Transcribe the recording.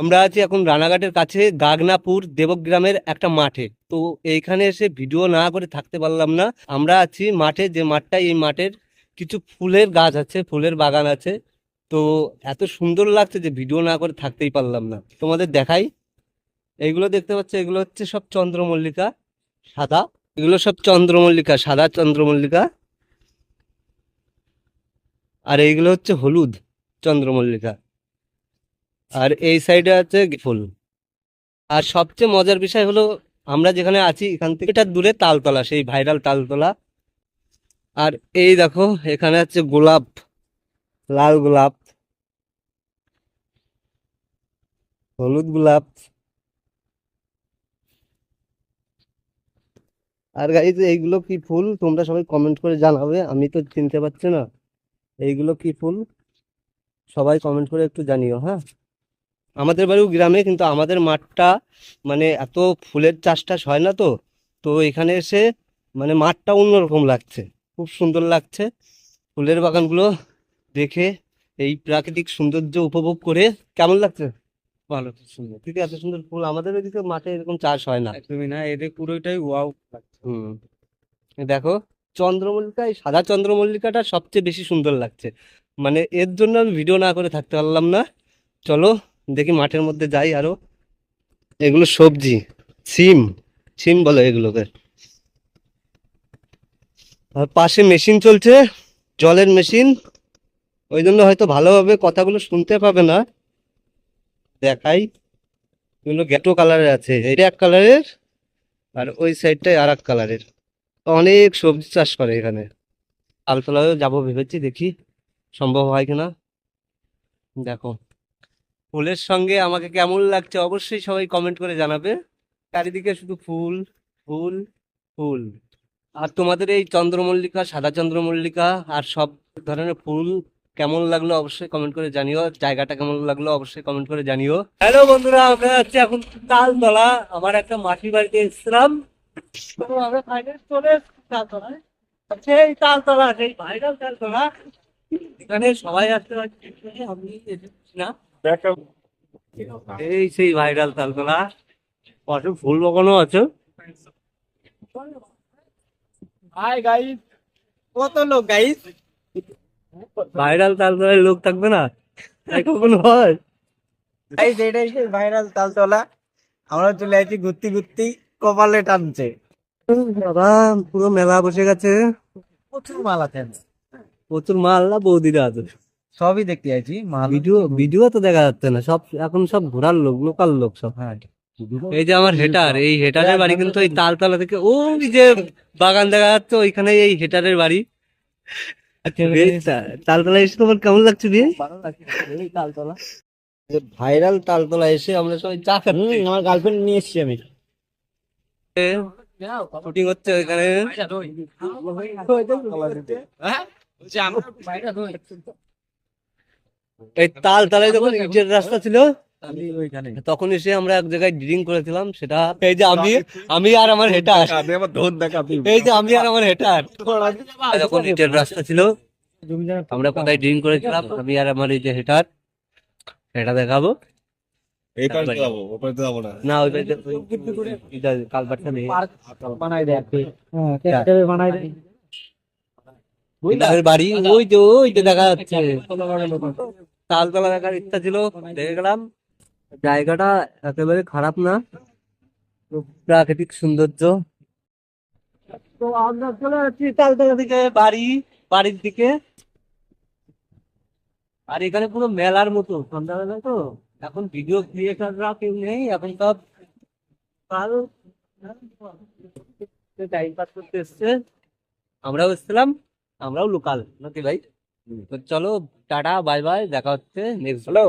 আমরা আছি এখন রানাঘাটের কাছে গাগনাপুর দেবগ্রামের একটা মাঠে। তো এইখানে এসে ভিডিও না করে থাকতে পারলাম না। আমরা আছি মাঠে, যে মাঠটা এই মাঠের কিছু ফুলের গাছ আছে, ফুলের বাগান আছে। তো এত সুন্দর লাগছে যে ভিডিও না করে থাকতেই পারলাম না। তোমাদের দেখাই। এইগুলো দেখতে পাচ্ছ, এগুলো হচ্ছে সব চন্দ্রমল্লিকা, সাদা। এগুলো সব চন্দ্রমল্লিকা, সাদা চন্দ্রমল্লিকা। আর এইগুলো হচ্ছে হলুদ চন্দ্রমল্লিকা। আর এই সাইডে আছে ফুল। আর সবচেয়ে মজার বিষয় হলো, আমরা যেখানে আছি, এখান থেকে এটা দূরে তালতলা, সেই ভাইরাল তালতলা। আর এই দেখো, এখানে আছে গোলাপ, লাল গোলাপ, হলুদ গোলাপ। আর গাইজ এইগুলো কি ফুল? তোমরা সবাই কমেন্ট করে জানাবে, আমি তো চিনতে পারছি না। এইগুলো কি ফুল? সবাই কমেন্ট করে একটু জানিও হ্যাঁ? আমাদের বাড়িও গ্রামে কিন্তু আমাদের মাঠটা মানে এত ফুলের চাষ টাস হয় না তো তো এখানে এসে মানে মাঠটা অন্যরকম লাগছে খুব সুন্দর লাগছে। ফুলের বাগানগুলো দেখে এই প্রাকৃতিক সৌন্দর্য উপভোগ করে কেমন লাগছে? ভালো সুন্দর। ঠিক এত সুন্দর ফুল আমাদের ওইদিকে মাঠে এরকম চাষ হয় না। একদমই না এদের পুরোটাই ওয়াও লাগছে। হুম দেখো চন্দ্রমল্লিকা এই সাদা চন্দ্রমল্লিকাটা সবচেয়ে বেশি সুন্দর লাগছে। মানে এর জন্য আমি ভিডিও না করে থাকতে পারলাম না। চলো দেখি মাঠের মধ্যে যাই আরও। এগুলো সবজি, সিম সিম বলে এগুলোকে। আর পাশে মেশিন চলছে, জলের মেশিন। ওই জন্য হয়তো ভালোভাবে কথাগুলো শুনতে পাবে না। দেখাই, এগুলো গ্যাটো কালারের আছে। এটা এক কালারের আর ওই সাইডটাই আর এক কালারের অনেক সবজি চাষ করে এখানে। আলতলায়ও যাব ভেবেছি, দেখি সম্ভব হয় কিনা। দেখো। ফুলের সঙ্গে আমাকে কেমন লাগছে অবশ্যই সবাই কমেন্ট করে জানাবে। চারিদিকে শুধু ফুল ফুল ফুল। আর তোমাদের এই চন্দ্রমল্লিকা, সাদা চন্দ্রমল্লিকা আর সব ধরনের ফুল কেমন লাগল অবশ্যই কমেন্ট করে জানিও। জায়গাটা কেমন লাগল অবশ্যই কমেন্ট করে জানিও। হ্যালো বন্ধুরা, আমরা হচ্ছে এখন তালতলা। আমার একটা মাসির বাড়িতে এসেছিলাম। সেই তালতলা, সেই ভাইরাল তালতলা। এখানে সবাই আসতে পারছে। আমি না। এই সেই ভাইরাল তালতলা। পাশে ফুল বাগানও আছে। হাই গাইস কত লোক গাইস ভাইরাল তালতলায় লোক থাকবে না? কখনো হয়? গাইস এটাই সেই ভাইরাল তালতলা। আমরা চলে আসছি ঘুরতে ঘুরতে কপালে টানছে বাবা পুরো মেলা বসে গেছে। প্রচুর মাল আছে। প্রচুর মাল না বৌদিরা আছে। সবই দেখতে আছি ভিডিও ভিডিও তো দেখা যাচ্ছে না সব এখন সব ঘোরার লোক লোকাল লোক সব। হ্যাঁ। এই যে আমার হেটার এই হেটারের বাড়ি কিন্তু ওই তালতলা থেকে ওই যে বাগান দেখা যাচ্ছে ওইখানে এই হেটারের বাড়ি। তালতলা এসে তোমার কেমন লাগছে দিয়ে? ভালো লাগছে এই তালতলা। ভাইরাল তালতলা এসে আমরা সবাই চা খাচ্ছি। আমার গার্লফ্রেন্ড নিয়ে এসেছি আমি। শুটিং হচ্ছে ওইখানে। এই তালতলায় যখন ইটের রাস্তা ছিল তখন এসে আমরা এক জায়গায় ড্রিঙ্ক করেছিলাম সেটা এই যে আমি আমি আর আমার হেটার। এই যে আমি আর আমার হেটার। যখন ইটের রাস্তা ছিল আমরা কোথায় ড্রিঙ্ক করেছিলাম? আমি আর আমার এই যে হেটার সেটা দেখাবো। না। না ওই বাড়িতে ওই- এটা কালবারটা নেই। বানাই দেয়। বানাই দেয়। হেটারের বাড়ি ওই যে ওই যে দেখা যাচ্ছে। তালতলা দেখার ইচ্ছা ছিল দেখে গেলাম। জায়গাটা একেবারে খারাপ না প্রাকৃতিক সৌন্দর্য। তো আমরা চলে যাচ্ছি তালতলা থেকে বাড়ি বাড়ির দিকে। আর এখানে পুরো মেলার মতো সন্ধ্যাবেলা তো। এখন ভিডিও ক্রিয়েটাররা কেউ নেই এখন সব কাল টাইম পাস করতে এসছে। আমরাও এসছিলাম। আমরাও লোকাল নাকি ভাই? তো চলো টাটা বাই বাই দেখা হচ্ছে নেক্সট হ্যালো